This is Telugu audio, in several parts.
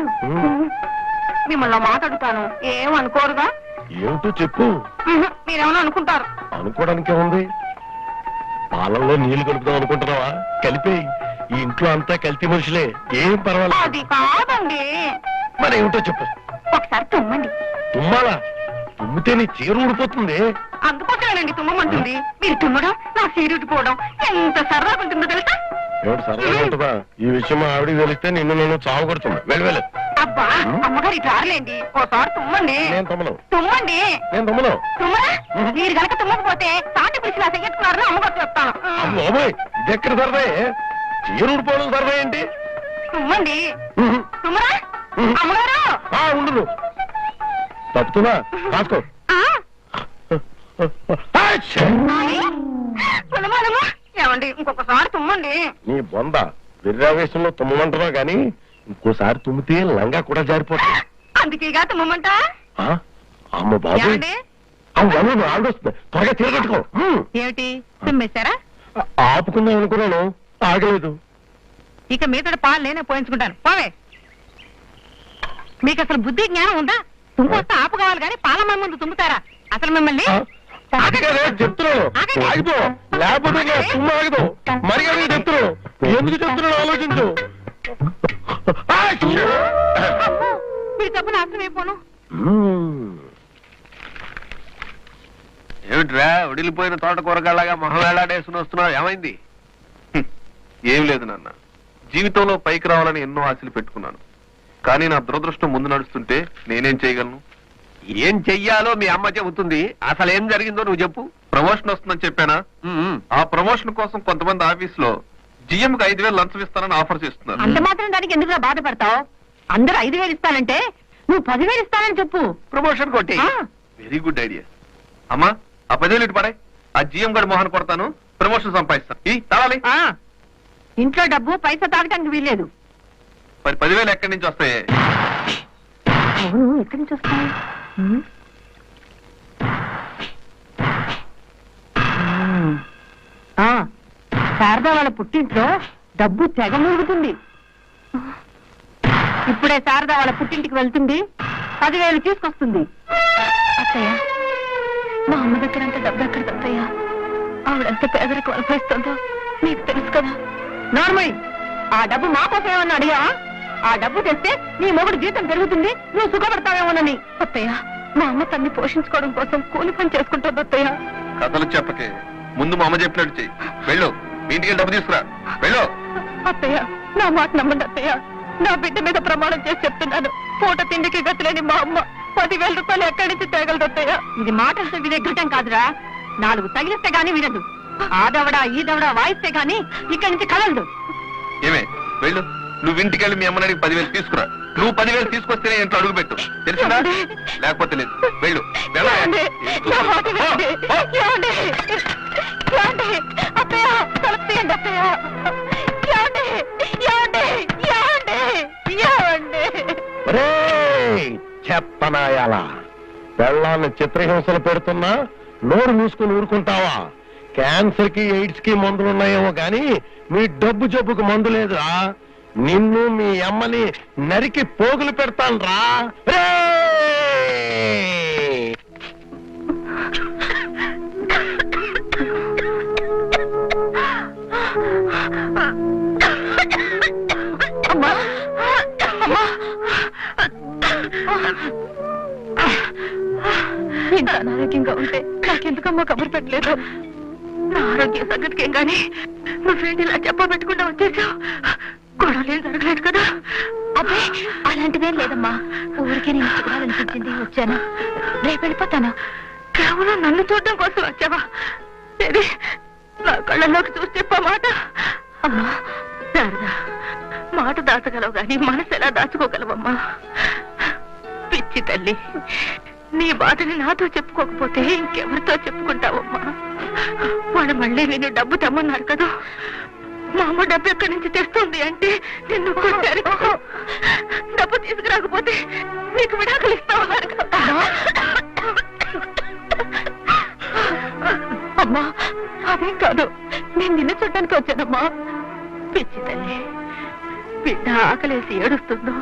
ఉమ్. మిమ్మల్ని మాట అడుగుతాను ఏం అనుకోరుగా? ఏమిటో చెప్పు. మీరేమన్నా అనుకుంటారు. అనుకోవడానికి ఉంది పాలల్లో నీళ్ళు కలుపుదాం అనుకుంటున్నావా? కలిపే ఈ ఇంట్లో అంతా కల్తీ మనుషులే. ఏం పర్వాలేదు. అది కాదండి. మరి ఏమిటో చెప్పు. ఒకసారి తుమ్మండి. తుమ్మాలా? తుమ్మితే నీ చీర ఊడిపోతుంది. అందుకోసమేనండి తుమ్మమంటుంది. మీరు తుమ్మడం నా సీరుటిపోవడం ఎంత సరదాగా ఉంటుందో తెలుసా? ఏమిటి సరదాగా ఉంటుందా ఈ విషయం మా ఆవిడికి తెలిస్తే నిన్ను నేను చావు కొడుతున్నా. వెళ్ళి వెళ్ళి. అబ్బా అమ్మగారు ఇట్లా రారులేండి ఓసారి తుమ్మండి. నేను తమ్మను. తుమ్మండి. నేను తమ్మను. తుమ్మరా? మీరు కనుక తుమ్మకపోతే తాటి పిలిచి నా చెయ్యట్టుకున్నారని అమ్మగారు చెప్తాను. ఇది ఎక్కడ సరదా. చీర ఊడిపోవడం సరదా ఏంటి? తుమ్మండి. తుమ్మరా. అమ్మగారు. ఆ ఉండు తప్పుతున్నా? ఏమండి ఇంకొకసారి తుమ్మండి. నీ బొంద. విర్రావేశంలో తుమ్మమంటున్నావు గాని ఇంకోసారి తుమ్మితే లంగా కూడా జారిపోతుంది. అందుకేగా? అమ్మ బాబు ఆవిడొస్తుంది త్వరగా తిరగట్టుకో ఏమిటి? తుమ్మేశారా? ఆపుకుందాం అనుకున్నాను. ఆగలేదు. ఇక మీతో పాలు నేనే పోయించుకుంటాను. పోవే. మీకు అసలు బుద్ధి జ్ఞానం ఉందా? తుమ్మొస్తే ఆపుకోవాలి కానీ పాలమ్మ ముందు తుమ్ముతారా? అసలు మిమ్మల్ని చెప్తున్నాను ఆగండి. ఆగిపో. లేకపోతే ఆగదు మరి చెప్తున్నాను ఎందుకు చెప్తున్నాను ఆలోచించు. తప్పు నాశనం అయిపోను. ఏమిట్రా? ఉడిలిపోయిన తోట కూరగాళ్ళగా మొహం వేలాడేసుకుని వస్తున్నావు? ఏమైంది. ఏం లేదు నాన్న. జీవితంలో పైకి రావాలని ఎన్నో ఆశలు పెట్టుకున్నాను. కానీ నా దురదృష్టం ముందు నడుస్తుంటే నేనేం చేయగలను? ఏం చెయ్యాలో మీ అమ్మ చెబుతుంది. అసలు ఏం జరిగిందో నువ్వు చెప్పు. ప్రమోషన్ వస్తుందని చెప్పానా? ఆ ప్రమోషన్ కోసం కొంతమంది ఆఫీస్లో జిఎం కి ఐదు వేలు లంచం ఇస్తానని ఆఫర్ చేస్తున్నారు. అంత మాత్రం దానికి ఎందుకు బాధపడతావు? అందరూ ఐదు వేలు ఇస్తానంటే నువ్వు పదివేలు ఇస్తానని చెప్పు. ప్రమోషన్ కొట్టి. వెరీ గుడ్ ఐడియా అమ్మా ఆ పదేళ్ళు ఇటు పడే ఆ జిఎం గడి మోహన్ కొడతాను ప్రమోషన్ సంపాదిస్తాను. ఈ తాళాలి ఆ, ఇంట్లో డబ్బు పైసా తాగటానికి వీల్లేదు. మరి పదివేలు ఎక్కడి నుంచి వస్తాయి? అవును ఎక్కడి నుంచి వస్తాయి? శారదా వాళ్ళ పుట్టింట్లో డబ్బు తెగ మురుగుతుంది. ఇప్పుడే శారదా వాళ్ళ పుట్టింటికి వెళ్తుంది. పదివేలు తీసుకొస్తుంది. అత్తయ్య మా అమ్మ దగ్గర అంత డబ్బు ఎక్కడ అత్తయ్య ఆవిడంత పేదరికం అనుభవిస్తుందో నీకు తెలుసు కదా. నార్మల్ ఆ డబ్బు మా కోసం ఏమన్నా అడిగా ఆ డబ్బు తెస్తే నీ మొగుడు జీతం పెరుగుతుంది నువ్వు సుఖపడతావేమోనని. అత్తయ్య మా అమ్మ తన్ని పోషించుకోవడం కోసం కూలి పని చేసుకుంటుంది అత్తయ్య. కథలు చెప్పకే. ముందు మా అమ్మ చెప్పినట్టు చెయ్యి. వెళ్ళు. మీ ఇంటికి డబ్బు తీసుకురా. వెళ్ళు. అత్తయ్య నా మాట నమ్మండి అత్తయ్య. నా బిడ్డ మీద ప్రమాణం చేసి చెప్తున్నాను. పూట తిండికి గతిలేని మా అమ్మ పదివేల రూపాయలు ఎక్కడి నుంచి తేగలదు అత్తయ్య. ఇది మాటలతో వినే ఘటం కాదురా. నాలుగు తగిలిస్తే గాని వినదు. ఆ దవడ ఈ దవడ వాయిస్తే గాని ఇక్కడి నుంచి కదలదు. ఏమే? వెళ్ళు. నువ్వు ఇంటికి వెళ్ళి మీ అమ్మని అడిగి పదివేలు తీసుకురా. నువ్వు పదివేలు తీసుకొస్తేనే ఇంట్లో అడుగు పెట్టు. తెలిసిందా లేకపోతే లేదు. వెళ్ళు. చెత్తనాయాల పెళ్ళాన్ని చిత్రహింసలు పెడుతున్నా నోరు మూసుకుని ఊరుకుంటావా? క్యాన్సర్కి ఎయిడ్స్కి మందులున్నాయేమో గాని మీ డబ్బు జబ్బుకు మందు లేదురా. నిన్ను మీ అమ్మని నరికి పోగులు పెడతాను రా ఇంత అనారోగ్యంగా ఉంటే నాకెందుకమ్మా కబురు పెట్టలేదు? నా ఆరోగ్యం సంగతికేం కానీ నువ్వేంటి ఇలా చెప్పబెట్టకుండా వచ్చేసావు? గొడవలేం జరగలేదు కదా? అబ్బే అలాంటిదేం లేదమ్మా. ఊరికే నేను చూడాలనిపించింది వచ్చాను. రేపు వెళ్ళిపోతాను. కేవలం నన్ను చూడడం కోసం వచ్చావా? సరే నా కళ్ళలోకి చూసి చెప్పా మాట. అమ్మా శారదా మాట దాచగలవు గాని మనసు ఎలా దాచుకోగలవమ్మా? పిచ్చి తల్లి నీ బాధని నాతో చెప్పుకోకపోతే ఇంకెవరితో చెప్పుకుంటావమ్మా? వాడు మళ్ళీ నేను డబ్బు తెమ్మన్నారు కదా? మా అమ్మ డబ్బు ఎక్కడి నుంచి తెస్తుంది అంటే నిన్ను కొట్టారు. డబ్బు తీసుకురాకపోతే నీకు విడాకులు ఇస్తామన్నారు అమ్మా అదేం కాదు. నేను నిన్ను చూడటానికి వచ్చానమ్మా. పిచ్చి తల్లి బిడ్డ ఆకలేసి ఏడుస్తుందో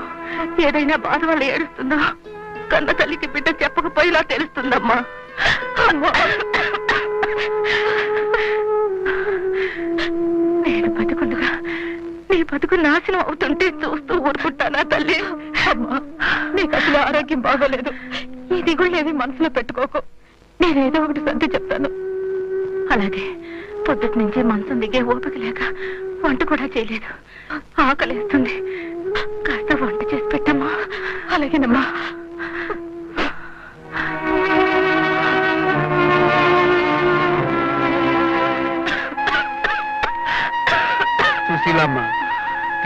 ఏదైనా బాధ వల్ల ఏడుస్తుందో కన్న తల్లికి బిడ్డ చెప్పకపోయేలా తెలుస్తుందమ్మా. అమ్మా. బతుకు నాశనం అవుతుంటే చూస్తూ ఊరుకుంటానా తల్లి? అమ్మా నీకు అసలు ఆరోగ్యం బాగోలేదు. ఈ దిగుళ్ళేవి మనసులో పెట్టుకోకు. నేనేదో ఒకటి సంతి చెప్తాను. అలాగే పొద్దుటి నుంచి మనసు దిగే ఓపిక లేక వంట కూడా చేయలేదు. ఆకలిస్తుంది. కాస్త వంట చేసి పెట్టమ్మా. అలాగేనమ్మా.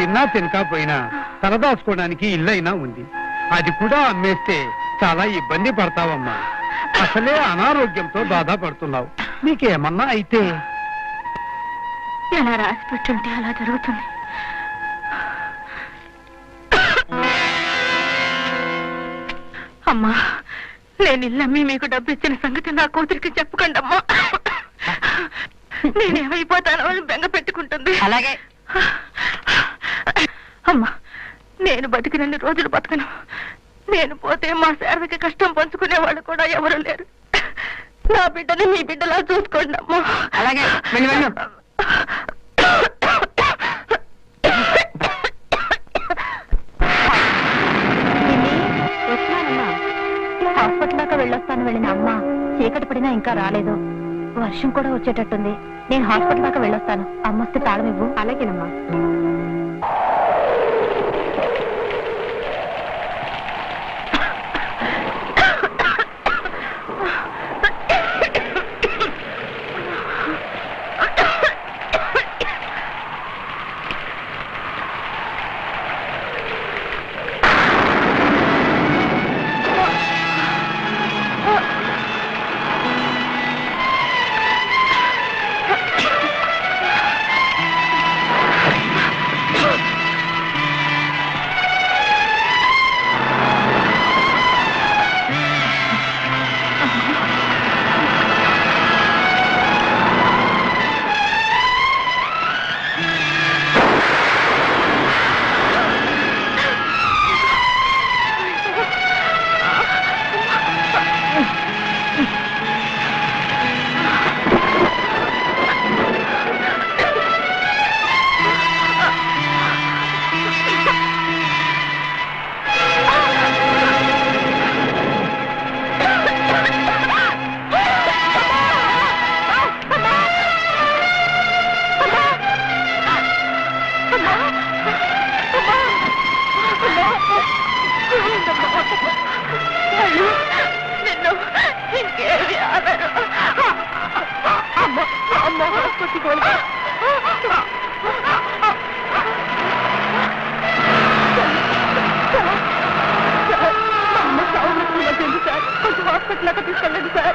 తిన్నా తినకపోయినా తలదాచుకోవడానికి ఇల్లైనా ఉంది. అది కూడా అమ్మేస్తే చాలా ఇబ్బంది పడతావమ్మా. అసలే అనారోగ్యంతో బాధపడుతున్నావు. నీకేమన్నా అయితే. ఎలా రాసి పెట్టుంటే అలా జరుగుతుంది. అమ్మా నేను ఇల్లమ్మి మీకు డబ్బు ఇచ్చిన సంగతి నా కూతురికి చెప్పకండి అమ్మా. నేనేమైపోతానో బెంగ పెట్టుకుంటుంది. అలాగే. అమ్మా నేను బతికినన్ని రోజులు బతకను. నేను పోతే మా శారదకి కష్టం పంచుకునే వాళ్ళు కూడా ఎవరు లేరు. నా బిడ్డని మీ బిడ్డలా చూసుకోండి అమ్మా. అలాగే హాస్పిటల్ దాకా వెళ్ళొస్తాను వెళ్ళిన అమ్మ. చీకటి పడినా ఇంకా రాలేదు. వర్షం కూడా వచ్చేటట్టుంది. నేను హాస్పిటల్ దాకా వెళ్ళొస్తాను. అమ్మ వస్తే తాళం ఇవ్వు. అలాగేనమ్మా.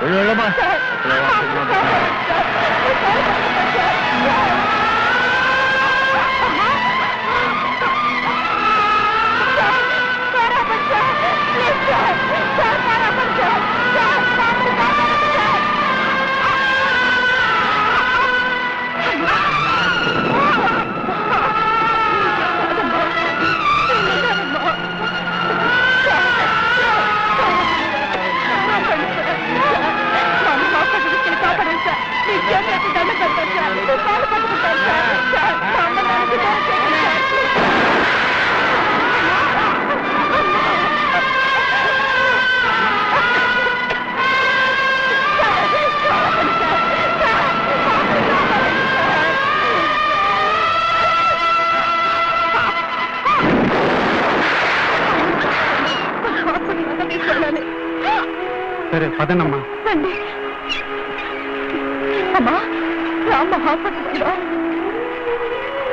తీసుకెళ్ళండి సార్ పదనమ్మా రండి. అమ్మా రామ్మ హాస్పిటల్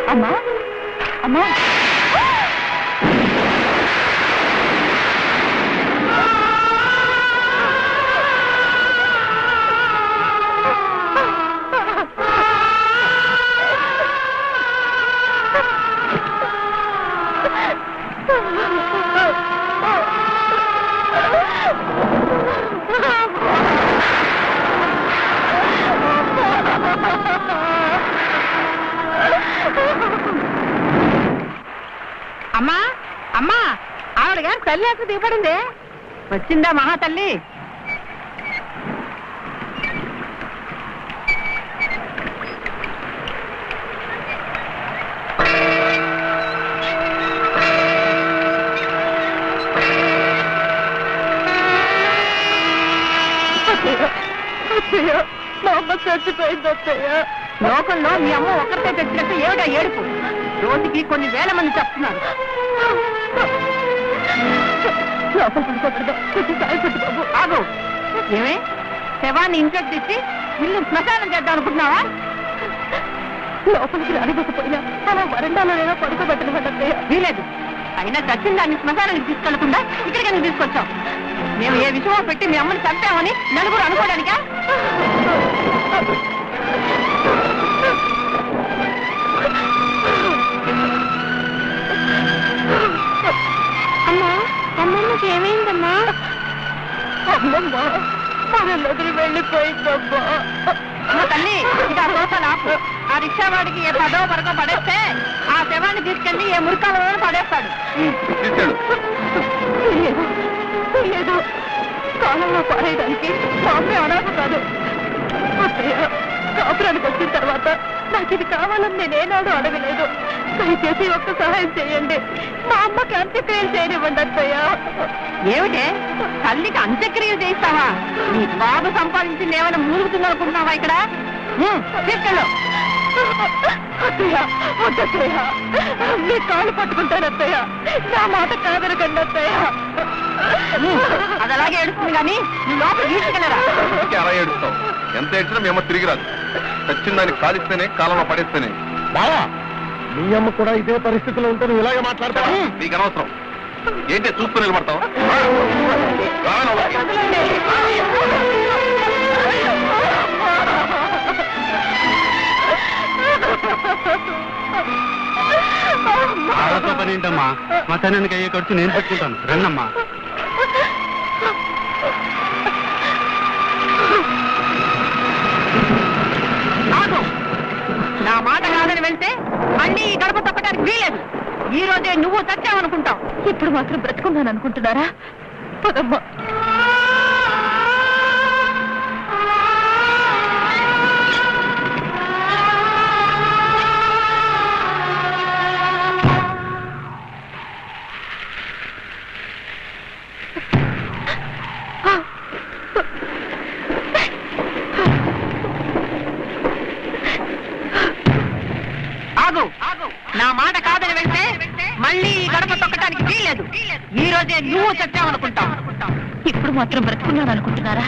అమ్మా అమ్మా. ఆవిడ గారు తల్లి అసలు దిగబడింది? వచ్చిందా మహాతల్లి మా అమ్మ చచ్చిపోయింది అత్తయ్య. లోకంలో మీ అమ్మ ఒక్కరితే తెచ్చినట్టు ఏమిటా ఏడుపు? రోజుకి కొన్ని వేల మంది చెప్తున్నారు ఆగు. ఏమే? శవాన్ని ఇంట్లోకి తెచ్చి ఇల్లు శ్మశానం చేద్దాం అనుకుంటున్నావా? లోపలికి రానివ్వకపోయినా అలా వరండాలోనైనా పడుకోబెట్టనివ్వండి అత్తయ్య. వీలేదు. అయినా చచ్చిన దాన్ని శ్మశానానికి తీసుకెళ్ళకుండా ఇక్కడికి ఎందుకు తీసుకొచ్చాం మేము ఏ విషయమో పెట్టి మీ అమ్మని చంపామని నలుగురు అనుకోవడానికా ఏమైందమ్మా? అమ్మమ్మ మనల్ని వదిలి వెళ్ళిపోయిందమ్మా. తల్లి ఇక ఆపు ఆ రిక్షా వాడికి ఏ పదో వరకు పడేస్తే ఆ శవాన్ని తీసుకెళ్ళి ఏ మురికాలలో పడేస్తాడు. లేదు కాలంలో అనాథ కాదు. అత్తయ్య కాపురానికి వచ్చిన తర్వాత నాకు ఇది కావాలని నేనేనాడు అడగలేదు. దయచేసి ఒక్క సహాయం చేయండి. మా అమ్మకి అంత్యక్రియలు చేయనివ్వండి అత్తయ్య. ఏమిటే? తల్లికి అంత్యక్రియలు చేయిస్తావా? నీ బాబు సంపాదించింది ఏమైనా మూలుగుతుంది అనుకుంటున్నావా ఇక్కడ? తీసుకెళ్ళు. అత్తయ్య మీ కాలు పట్టుకుంటాను అత్తయ్య. నా మాట కాదనకండి అత్తయ్య. అది అలాగే ఏడుస్తుంది కానీ నువ్వు లోపల తీసుకెళ్ళరా? ఏడుస్తావు? ఎంత ఏడ్చినా మీ అమ్మ తిరిగి రాదు. చచ్చిన దాన్ని కాలిస్తేనే కాలంలో పడేస్తేనే. బావా మీ అమ్మ కూడా ఇదే పరిస్థితిలో ఉంటే నువ్వు ఇలాగే మాట్లాడతావా? నీకు అనవసరం. ఏంటి చూస్తూ నిలబడతావు? పని ఏంటమ్మా? మతానానికి అయ్యే ఖర్చు నేను పెట్టుకుంటాను. రండమ్మా. నువ్వు చచ్చావనుకుంటావు ఇప్పుడు మాత్రం బ్రతుకున్నాను అనుకుంటున్నారా పదమ్మా. వీలేదు అనుకుంటున్నారా